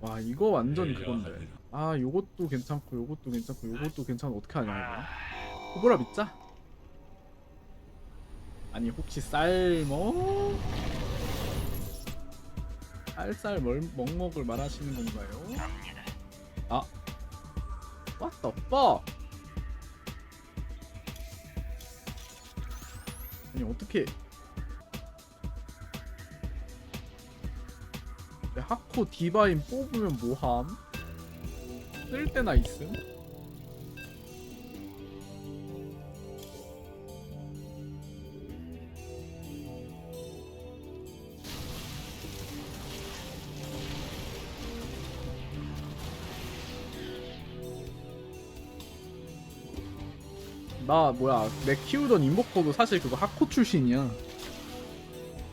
와 이거 완전 그건데. 아 요것도 괜찮고 요것도 괜찮고 요것도 괜찮고 어떻게 하냐 이거? 호불아 믿자? 아니 혹시 쌀뭐? 쌀쌀 멀, 먹먹을 말하시는 건가요? 아. What the fuck? 아니 어떻게 하코 디바인 뽑으면 뭐함? 쓸 때나 있음? 나 뭐야 내 키우던 인보커도 사실 그거 하코 출신이야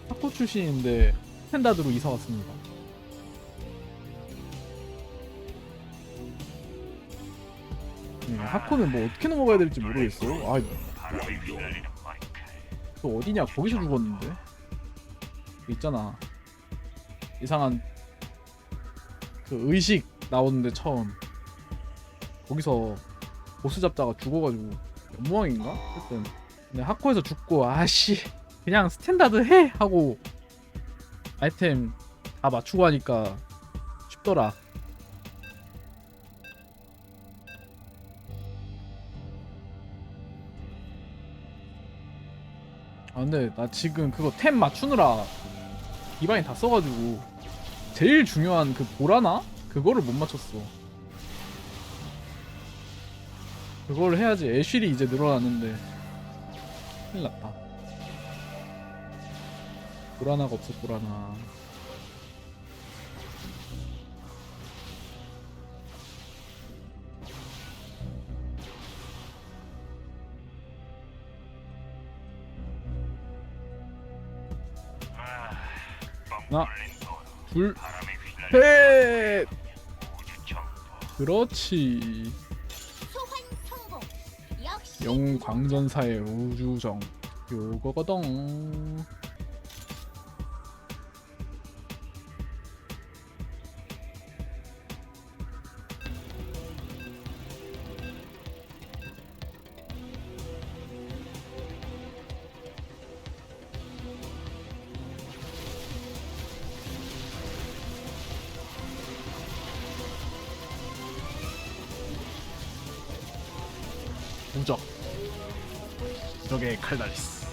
하코 출신인데 스탠다드로 이사 왔습니다 하코는 뭐 어떻게 넘어가야 될지 모르겠어요. 아, 또 어디냐? 거기서 죽었는데. 그 있잖아. 이상한 그 의식 나오는데 처음. 거기서 보스 잡다가 죽어가지고 연모왕인가? 어쨌든 근데 하코에서 죽고 아씨 그냥 스탠다드 해! 하고 아이템 다 맞추고 하니까 쉽더라 아 근데 나 지금 그거 템 맞추느라 디바인 다 써가지고 제일 중요한 그 보라나? 그거를 못 맞췄어. 그걸 해야지 애쉬리 이제 늘어났는데. 큰일 났다. 보라나가 없어 보라나 하나 둘 셋 그렇지. 소환 성공. 역시 영웅 광전사의 우주정. 요거거덩 무적. 무적의 칼날리스.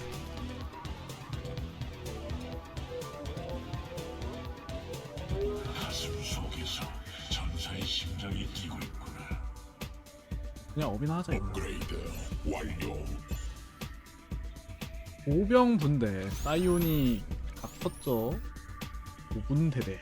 가슴 속에서 전사의 심장이 뛰고 있구나. 그냥 업이나 하자 이거. 업그레이드 완료. 보병 분대. 사이온이 각섰죠. 5분 대대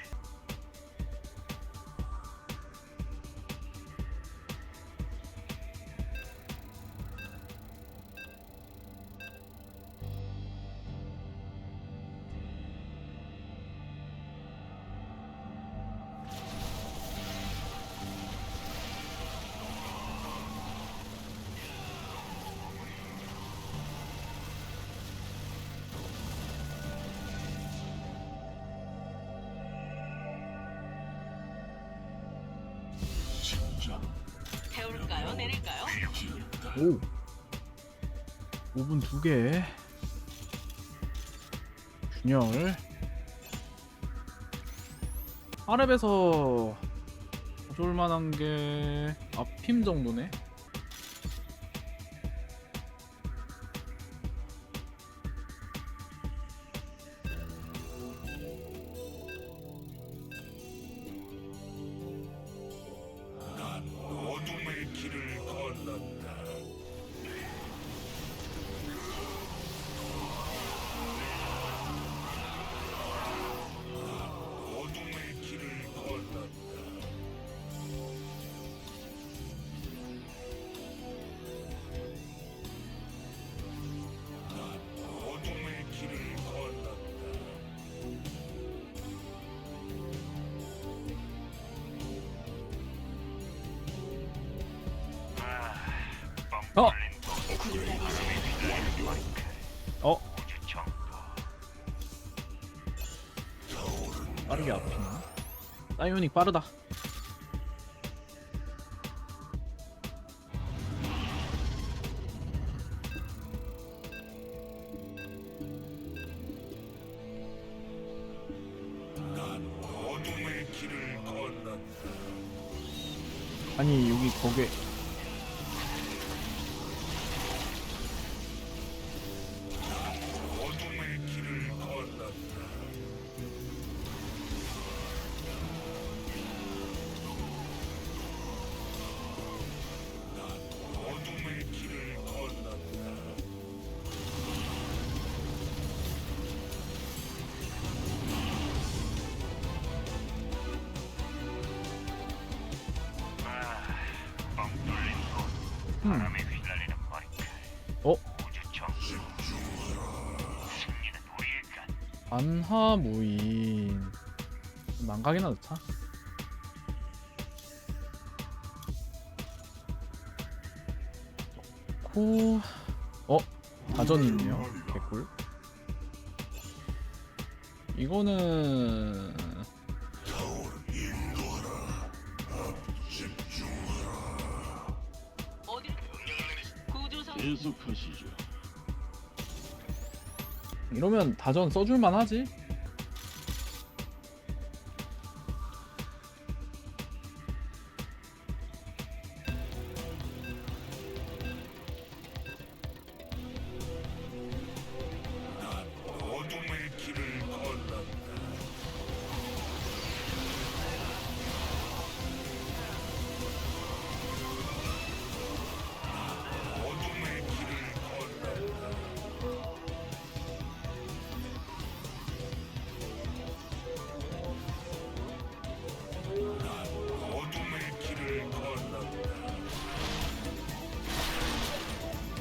태울까요? 내릴까요? 오 5분 2개 균열 아랩에서 가져올 만한 게 앞힘 정도네 어! 어? 빠르게 앞이나? 사이오닉 빠르다 반하 무인 망각이나 넣자. 코... 어? 다전이 있네요. 개꿀. 이거는 계속하시죠. 이러면 다전 써줄만 하지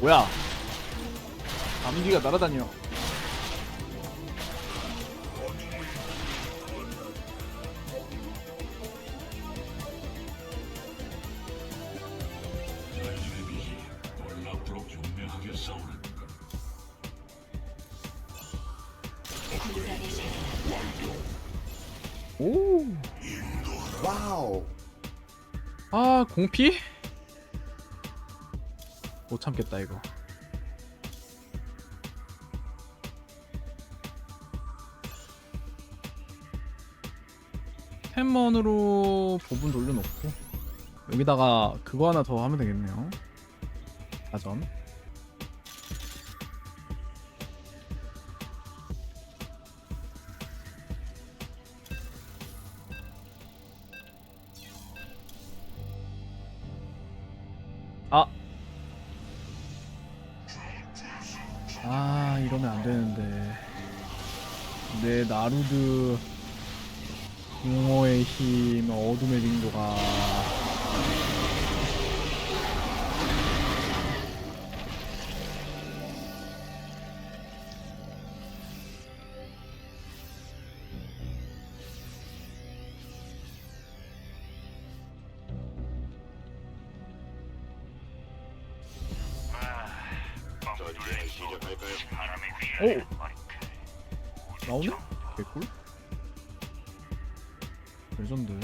뭐야 감기가 날아다녀. 오 와우. 아 공피? 못 참겠다 이거. 템먼으로 부분 돌려놓고 여기다가 그거 하나 더 하면 되겠네요. 다전 아, 이러면 안 되는데. 내 나루드 공허의 힘, 어둠의 빙도가 오! 나오네? 개꿀? 레전드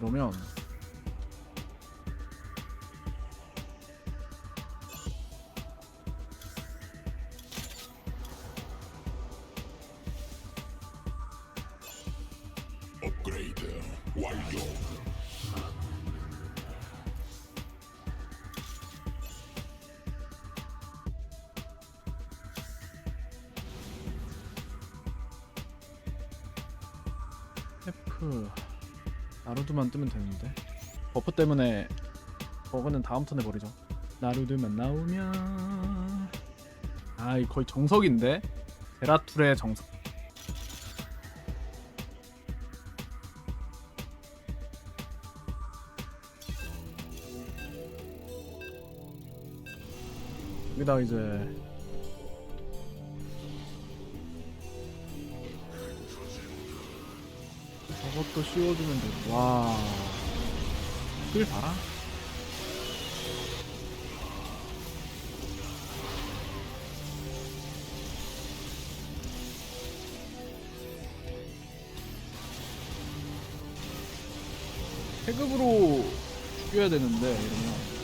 이러면 나루드만 뜨면 되는데. 버프 때문에 버그는 다음 턴에 버리죠. 나루드만 나오면. 아이 거의 정석인데? 제라툴의 정석. 여기다 이제 저것도 씌워주면 돼. 와. 끌 봐라. 태급으로 죽여야 되는데 이러면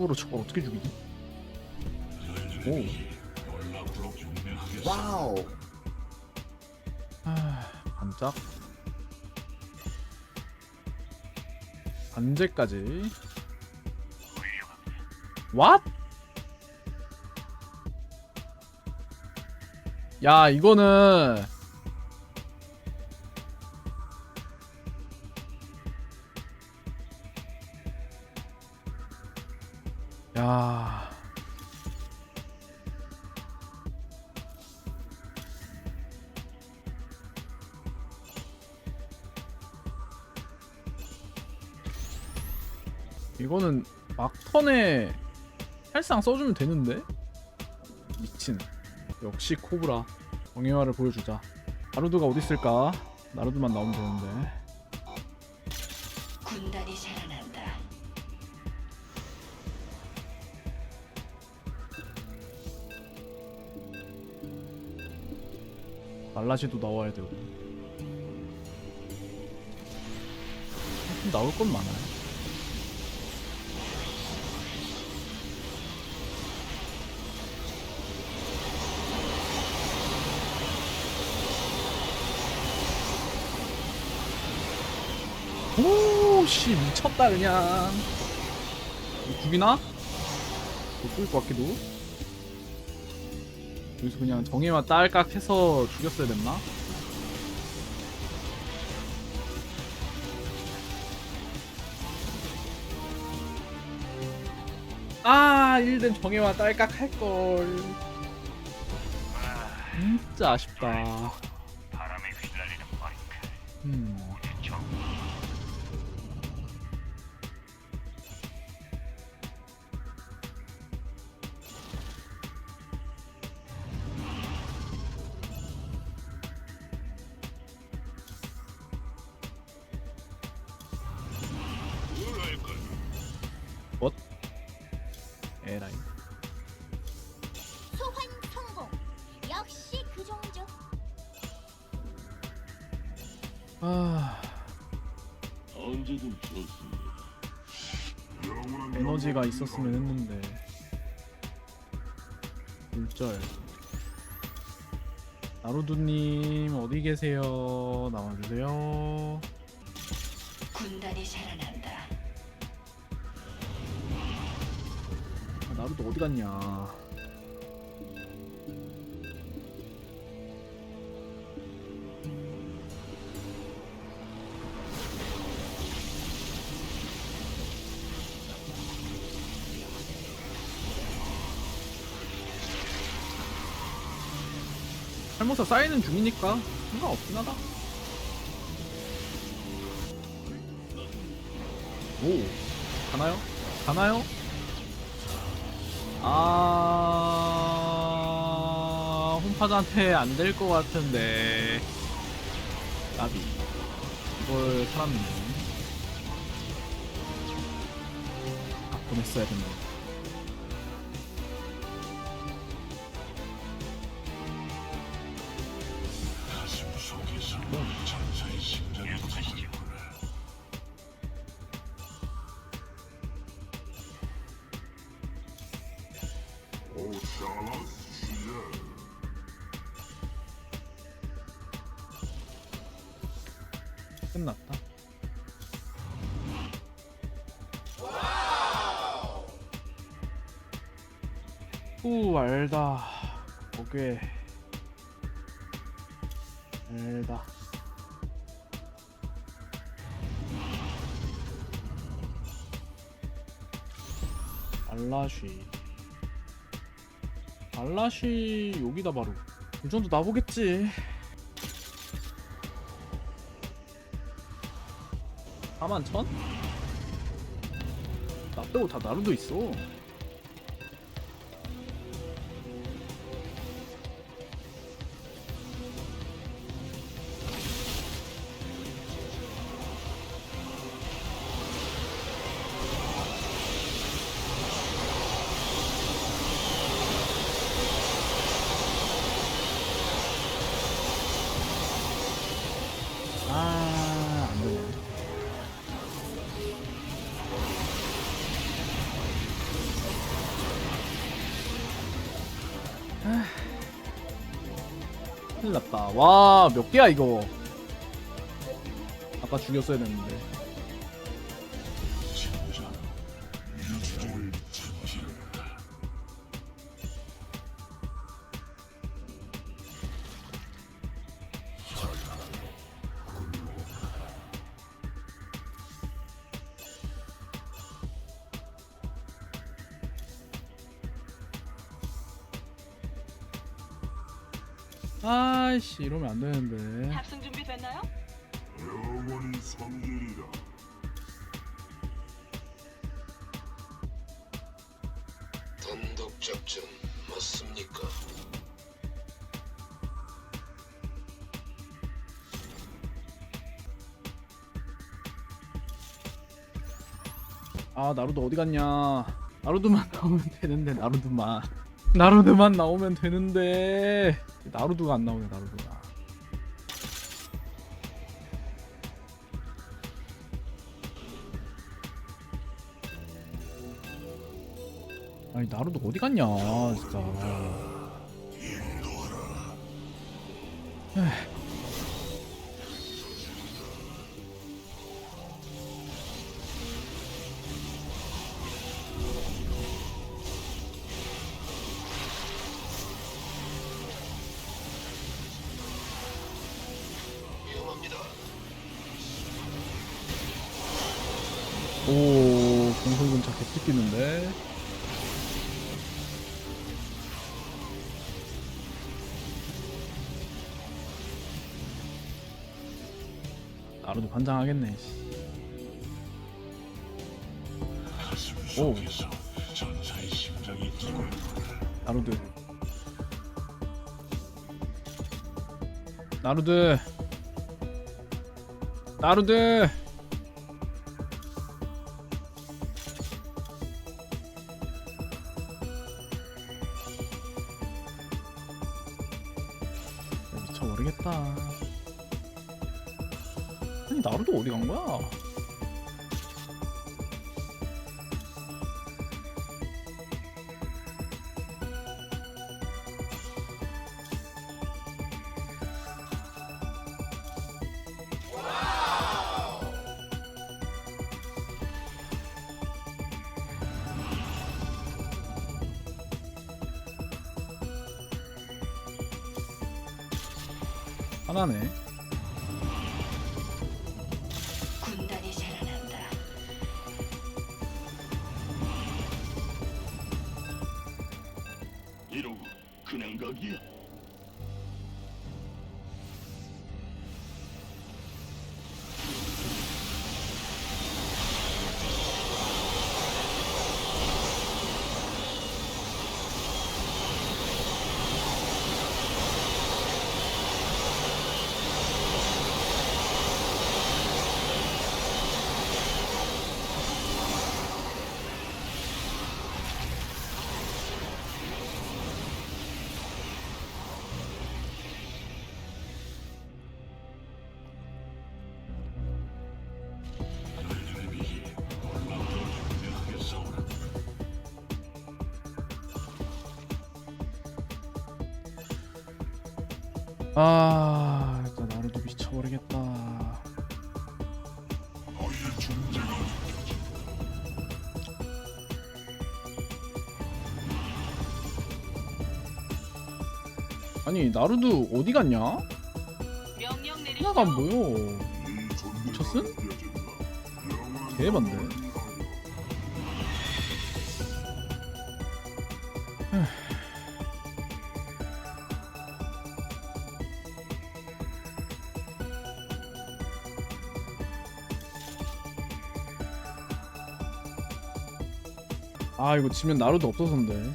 태급으로 저걸 어떻게 죽이지? 오. 와우. 아, 반짝. 반제까지. What? 야, 이거는 야. 이거는 막턴에 살상 써주면 되는데? 미친 역시 코브라 정예화를 보여주자 나루드가 어디 있을까? 나루드만 나오면 되는데 군단이 살아난다. 말라시도 나와야 되고. 좀 나올 건 많아요. 오씨 미쳤다 그냥. 죽이나? 못 죽일 것 같기도 여기서 그냥 정예만 딸깍 해서 죽였어야 됐나? 아, 1등 정예만 딸깍 할걸. 진짜 아쉽다. 음. 뭣? 에라이. 소환 성공. 역시 그 정도. 아, 언제든 좋습니다. 에너지가 있었으면 했는데. 물절. 나루두님 어디 계세요? 나와주세요. 군단이 살아난다. 아, 나 루도 어디 갔냐? 살모사 쌓이는 중이니까 상관없긴 하다. 오, 가나요? 가나요? 아, 홈파드한테 안 될 것 같은데. 나비. 이걸 살았네. 아, 보냈어야 됐네. 끝났다. 후 알다. 오케이. 알다. 알라쉬. 알라쉬 여기다 바로. 이 정도 나보겠지. 4만 천? 나 빼고 다 나루도 있어. 아. 큰일 났다. 와, 몇 개야, 이거. 아까 죽였어야 됐는데. 아이씨, 이러면 안 되는데. 탑승 준비 됐나요? 영원히 성질이다. 단독 작전 맞습니까? 아 나루도 어디 갔냐 나루도만 나오면 되는데 나루도만 나루도만 나오면 되는데 나루도가 안 나오네 나루도가 아니 나루도 어디 갔냐 진짜 씨. 가슴 오. 나루드 나루드 나루드 하나네 아 일단 나루도 미쳐버리겠다 아니 나루도 어디 갔냐? 명령. 하나가 안 보여 미쳤음? 대반데 아 이거 지면 나루도 없어서인데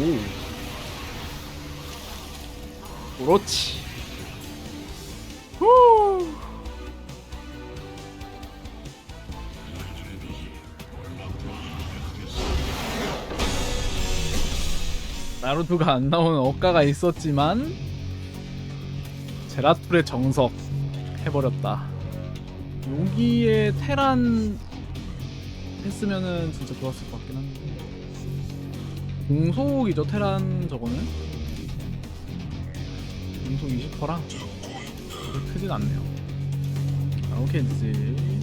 오. 그렇지. 후. 나루토가 안 나오는 억가가 있었지만 제라툴의 정석 해버렸다. 여기에 테란 했으면은 진짜 좋았을 것 같긴 한데 공속이죠 테란 저거는? 공속 20%랑 그렇게 크진 않네요. 아, 이제